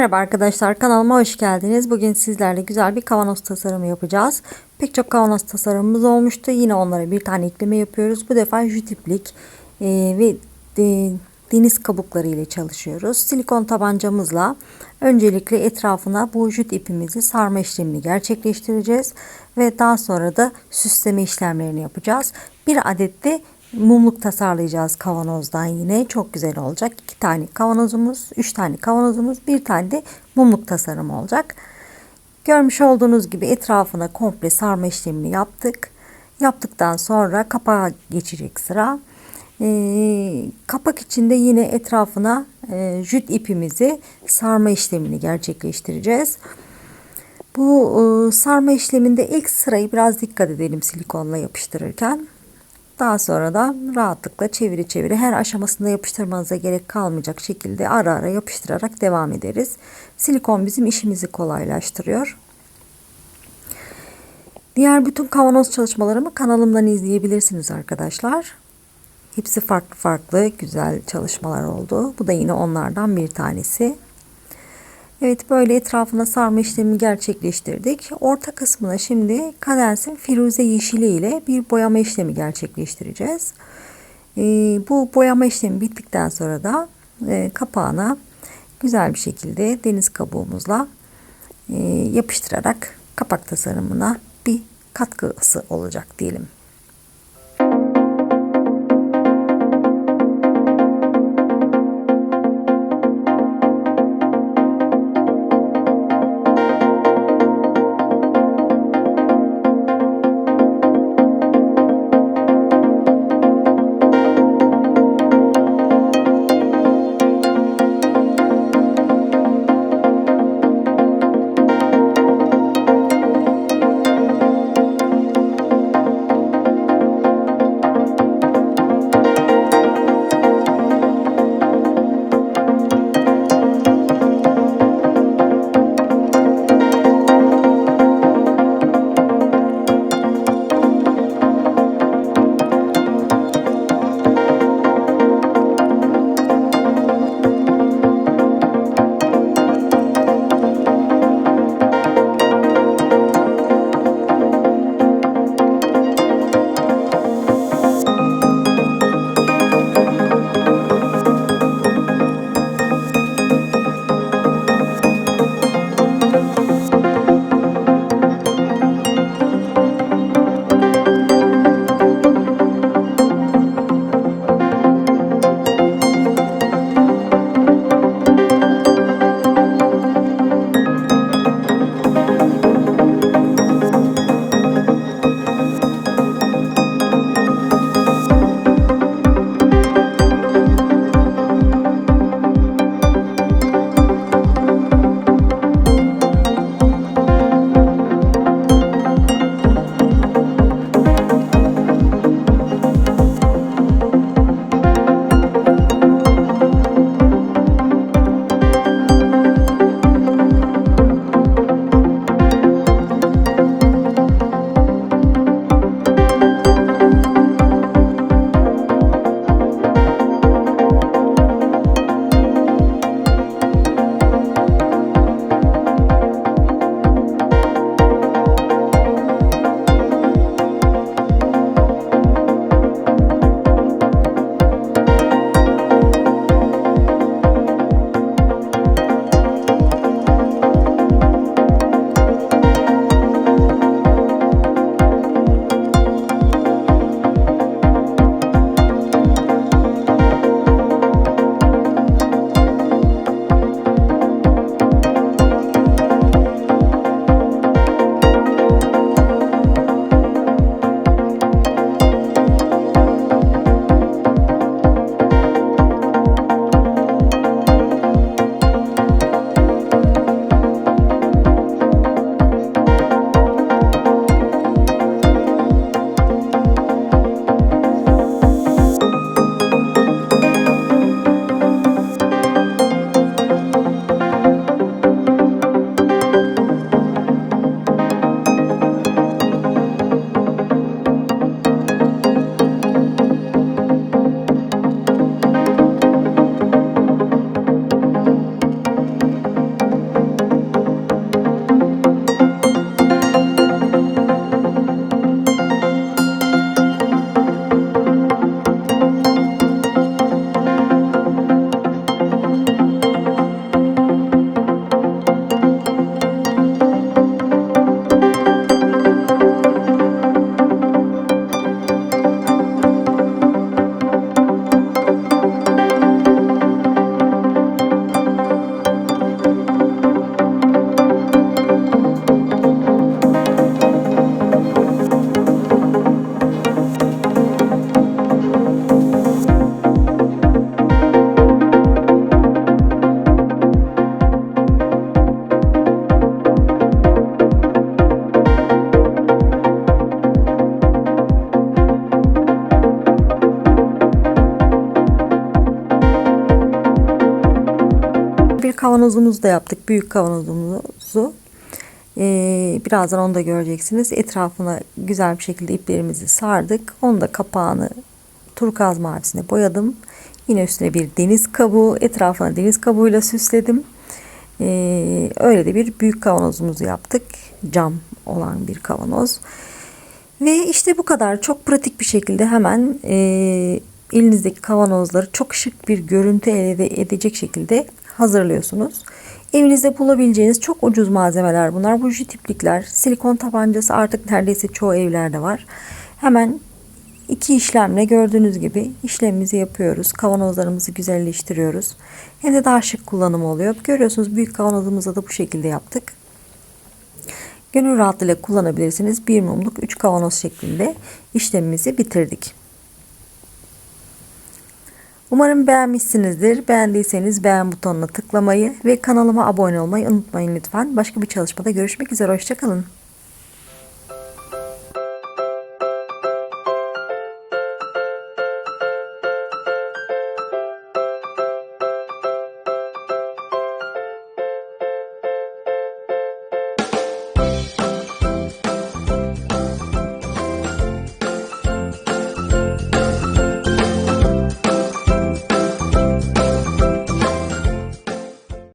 Merhaba arkadaşlar kanalıma hoş geldiniz. Bugün sizlerle güzel bir kavanoz tasarımı yapacağız. Pek çok kavanoz tasarımımız olmuştu. Yine onlara bir tane ekleme yapıyoruz. Bu defa jütiplik e, ve e, deniz kabukları ile çalışıyoruz. Silikon tabancamızla öncelikle etrafına bu jüt ipimizi sarma işlemini gerçekleştireceğiz. Ve daha sonra da süsleme işlemlerini yapacağız. Bir adet de mumluk tasarlayacağız kavanozdan yine. Çok güzel olacak. İki tane kavanozumuz, üç tane kavanozumuz, bir tane de mumluk tasarımı olacak. Görmüş olduğunuz gibi etrafına komple sarma işlemini yaptık. Yaptıktan sonra kapağa geçecek sıra. Ee, kapak içinde yine etrafına e, jüt ipimizi sarma işlemini gerçekleştireceğiz. Bu e, sarma işleminde ilk sırayı biraz dikkat edelim silikonla yapıştırırken. Daha sonra da rahatlıkla çeviri çeviri her aşamasında yapıştırmanıza gerek kalmayacak şekilde ara ara yapıştırarak devam ederiz. Silikon bizim işimizi kolaylaştırıyor. Diğer bütün kavanoz çalışmalarımı kanalımdan izleyebilirsiniz arkadaşlar. Hepsi farklı farklı güzel çalışmalar oldu. Bu da yine onlardan bir tanesi. Evet böyle etrafına sarma işlemi gerçekleştirdik. Orta kısmına şimdi kadensin firuze yeşili ile bir boyama işlemi gerçekleştireceğiz. Ee, bu boyama işlemi bittikten sonra da e, kapağına güzel bir şekilde deniz kabuğumuzla e, yapıştırarak kapak tasarımına bir katkısı olacak diyelim. Kavanozumuzu da yaptık. Büyük kavanozumuzu. Ee, birazdan onu da göreceksiniz. Etrafına güzel bir şekilde iplerimizi sardık. Onu da kapağını turkuaz mavisine boyadım. Yine üstüne bir deniz kabuğu, etrafına deniz kabuğuyla süsledim. Ee, öyle de bir büyük kavanozumuzu yaptık. Cam olan bir kavanoz. Ve işte bu kadar çok pratik bir şekilde hemen e, elinizdeki kavanozları çok şık bir görüntü elde edecek şekilde hazırlıyorsunuz. Evinizde bulabileceğiniz çok ucuz malzemeler bunlar. Bu tiplikler, silikon tabancası artık neredeyse çoğu evlerde var. Hemen iki işlemle gördüğünüz gibi işlemimizi yapıyoruz. Kavanozlarımızı güzelleştiriyoruz. Hem de daha şık kullanım oluyor. Görüyorsunuz büyük kavanozumuza da bu şekilde yaptık. Gönül rahatlığıyla kullanabilirsiniz. Bir mumluk 3 kavanoz şeklinde işlemimizi bitirdik. Umarım beğenmişsinizdir. Beğendiyseniz beğen butonuna tıklamayı ve kanalıma abone olmayı unutmayın lütfen. Başka bir çalışmada görüşmek üzere. Hoşçakalın.